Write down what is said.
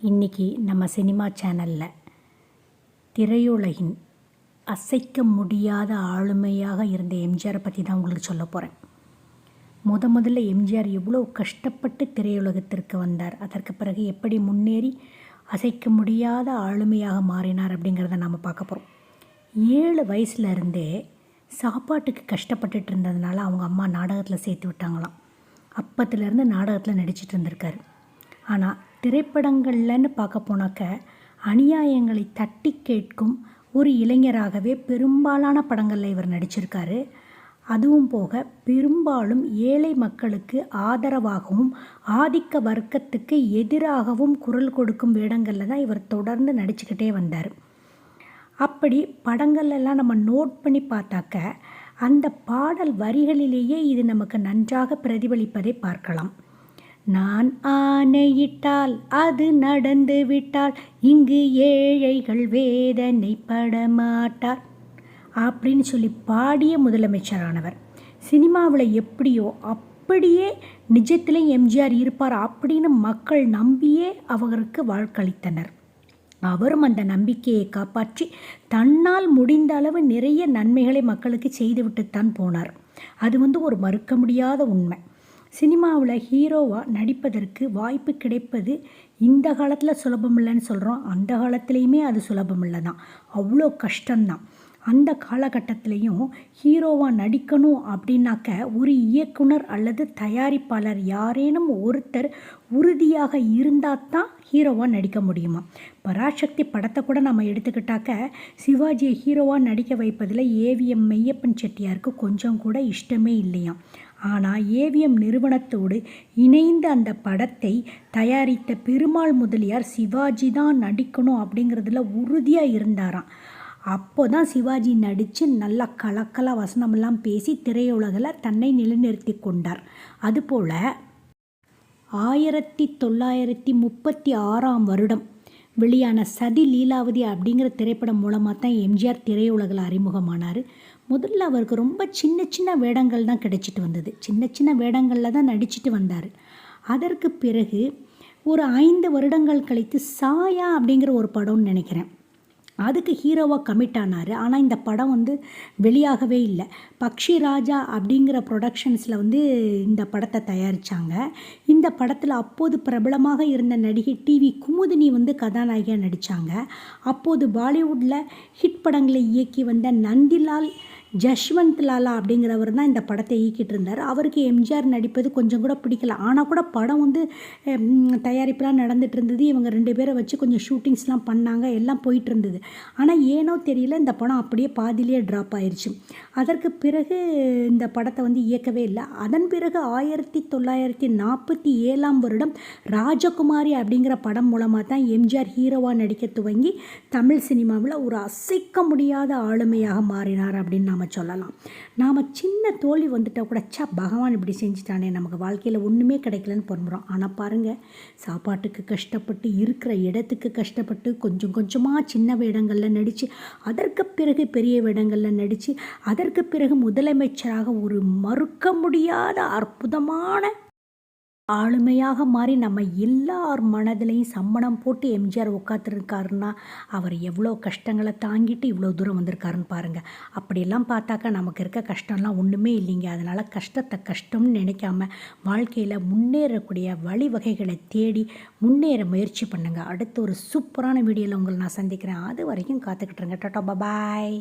இன்றைக்கி நம்ம சினிமா சேனலில் திரையுலகின் அசைக்க முடியாத ஆளுமையாக இருந்த எம்ஜிஆரை பற்றி தான் உங்களுக்கு சொல்ல போகிறேன் முத முதல்ல எம்ஜிஆர் எவ்வளோ கஷ்டப்பட்டு திரையுலகத்திற்கு வந்தார் அதற்கு பிறகு எப்படி முன்னேறி அசைக்க முடியாத ஆளுமையாக மாறினார் அப்படிங்கிறத நாம் பார்க்க போகிறோம் ஏழு வயசுல இருந்தே சாப்பாட்டுக்கு கஷ்டப்பட்டுட்டு இருந்ததுனால அவங்க அம்மா நாடகத்தில் சேர்த்து விட்டாங்களாம். அப்பத்துலேருந்து நாடகத்தில் நடிச்சிட்டு இருந்திருக்காரு. ஆனால் திரைப்படங்கள்லன்னு பார்க்க போனாக்க அநியாயங்களை தட்டி கேட்கும் ஒரு இளைஞராகவே பெரும்பாலான படங்களில் இவர் நடிச்சிருக்காரு. அதுவும் போக பெரும்பாலும் ஏழை மக்களுக்கு ஆதரவாகவும் ஆதிக்க வர்க்கத்துக்கு எதிராகவும் குரல் கொடுக்கும் வேடங்களில் தான் இவர் தொடர்ந்து நடிச்சுக்கிட்டே வந்தார். அப்படி படங்கள்லாம் நம்ம நோட் பண்ணி பார்த்தாக்க அந்த பாடல் வரிகளிலேயே இது நமக்கு நன்றாக பிரதிபலிப்பதை பார்க்கலாம். நான் ஆணையிட்டால் அது நடந்து விட்டால் இங்கு ஏழைகள் வேதனைப்பட மாட்டார். அப்படின்னு சொல்லி பாடிய முதலமைச்சரானவர். சினிமாவில் எப்படியோ அப்படியே நிஜத்திலே எம்ஜிஆர் இருப்பார் அப்படின்னு மக்கள் நம்பியே அவருக்கு வாழ்க்களித்தனர் அவரும் அந்த நம்பிக்கையை காப்பாற்றி தன்னால் முடிந்த அளவு நிறைய நன்மைகளை மக்களுக்கு செய்துவிட்டுத்தான் போனார். அது வந்து ஒரு மறுக்க முடியாத உண்மை. சினிமாவில் ஹீரோவாக நடிப்பதற்கு வாய்ப்பு கிடைப்பது இந்த காலத்தில் சுலபம் இல்லைன்னு சொல்கிறோம் அந்த காலத்துலேயுமே அது சுலபம் இல்லை தான் அவ்வளோ கஷ்டம்தான். அந்த காலகட்டத்திலையும் ஹீரோவாக நடிக்கணும் அப்படின்னாக்க ஒரு இயக்குனர் அல்லது தயாரிப்பாளர் யாரேனும் ஒருத்தர் உறுதியாக இருந்தால் தான் ஹீரோவாக நடிக்க முடியுமா? பராசக்தி படத்தை கூட நம்ம எடுத்துக்கிட்டாக்க சிவாஜியை ஹீரோவாக நடிக்க வைப்பதில் ஏவிஎம் மெய்யப்பன் செட்டியாருக்கு கொஞ்சம் கூட இஷ்டமே இல்லையாம். ஆனால் ஏவிஎம் நிறுவனத்தோடு இணைந்து அந்த படத்தை தயாரித்த பெருமாள் முதலியார் சிவாஜி தான் நடிக்கணும் அப்படிங்கிறதுல உறுதியாக இருந்தாராம். அப்போ தான் சிவாஜி நடித்து நல்லா கலக்கலாக வசனமெல்லாம் பேசி திரையுலகில் தன்னை நிலைநிறுத்தி கொண்டார். அதுபோல் ஆயிரத்தி தொள்ளாயிரத்தி முப்பத்தி ஆறாம் வருடம் வெளியான சதி லீலாவதி அப்படிங்கிற திரைப்படம் மூலமாக தான் எம்ஜிஆர் திரையுலகில் அறிமுகமானார். முதல்ல அவருக்கு ரொம்ப சின்ன சின்ன வேடங்கள் தான் கிடைச்சிட்டு வந்தது. சின்ன சின்ன வேடங்களில் தான் நடிச்சிட்டு வந்தார். அதற்கு பிறகு ஒரு ஐந்து வருடங்கள் கழித்து சாயா அப்படிங்கிற ஒரு படம்னு நினைக்கிறேன். அதுக்கு ஹீரோவாக கமிட் ஆனார். ஆனால் இந்த படம் வந்து வெளியாகவே இல்லை. பக்ஷி ராஜா அப்படிங்கிற ப்ரொடக்ஷன்ஸில் வந்து இந்த படத்தை தயாரித்தாங்க இந்த படத்தில் அப்போது பிரபலமாக இருந்த நடிகை டிவி குமுதினி வந்து கதாநாயகியாக நடித்தாங்க அப்போது பாலிவுட்டில் ஹிட் படங்களை இயக்கி வந்த நந்திலால் ஜஷ்வந்த் லாலா அப்படிங்கிறவர் தான் இந்த படத்தை இயக்கிட்டு இருந்தார். அவருக்கு எம்ஜிஆர் நடிப்பது கொஞ்சம் கூட பிடிக்கல. ஆனால் கூட படம் வந்து தயாரிப்புலாம் நடந்துட்டு இருந்தது. இவங்க ரெண்டு பேரை வச்சு கொஞ்சம் ஷூட்டிங்ஸ்லாம் பண்ணாங்க. எல்லாம் போயிட்டு இருந்தது. ஆனால் ஏனோ தெரியல இந்த படம் அப்படியே பாதிலேயே ட்ராப் ஆயிடுச்சு அதற்கு பிறகு இந்த படத்தை வந்து இயக்கவே இல்லை. அதன் பிறகு ஆயிரத்தி தொள்ளாயிரத்தி நாற்பத்தி ஏழாம் வருடம் ராஜகுமாரி அப்படிங்கிற படம் மூலமாக தான் எம்ஜிஆர் ஹீரோவாக நடிக்க துவங்கி தமிழ் சினிமாவில் ஒரு அசைக்க முடியாத ஆளுமையாக மாறினார் அப்படின்னு நாம் சொல்லலாம். நாம் சின்ன தோல்வி வந்துட்டால் கூட சா பகவான் இப்படி செஞ்சுட்டானே நமக்கு வாழ்க்கையில் ஒன்றுமே கிடைக்கலன்னு பொறுமுறோம் ஆனால் பாருங்கள் சாப்பாட்டுக்கு கஷ்டப்பட்டு இருக்கிற இடத்துக்கு கஷ்டப்பட்டு கொஞ்சம் கொஞ்சமாக சின்ன வேடங்களில் நடித்து அதற்கு பிறகு பெரிய வேடங்களில் நடித்து அதற்கு பிறகு முதலமைச்சராக ஒரு மறுக்க முடியாத அற்புதமான ஆளுமையாக மாறி நம்ம எல்லார் மனதிலையும் சம்மணம் போட்டு எம்ஜிஆர் உட்காந்துருக்காருன்னா அவர் எவ்வளோ கஷ்டங்களை தாங்கிட்டு இவ்வளோ தூரம் வந்திருக்காருன்னு பாருங்கள் அப்படியெல்லாம் பார்த்தாக்கா நமக்கு இருக்க கஷ்டம்லாம் ஒன்றுமே இல்லைங்க. அதனால் கஷ்டத்தை கஷ்டம்னு நினைக்காம வாழ்க்கையில் முன்னேறக்கூடிய வழிவகைகளை தேடி முன்னேற முயற்சி பண்ணுங்கள் அடுத்து ஒரு சூப்பரான வீடியோவில் உங்களை நான் சந்திக்கிறேன். அது வரைக்கும் காத்துக்கிட்டுருங்க டாட்டா பாய்.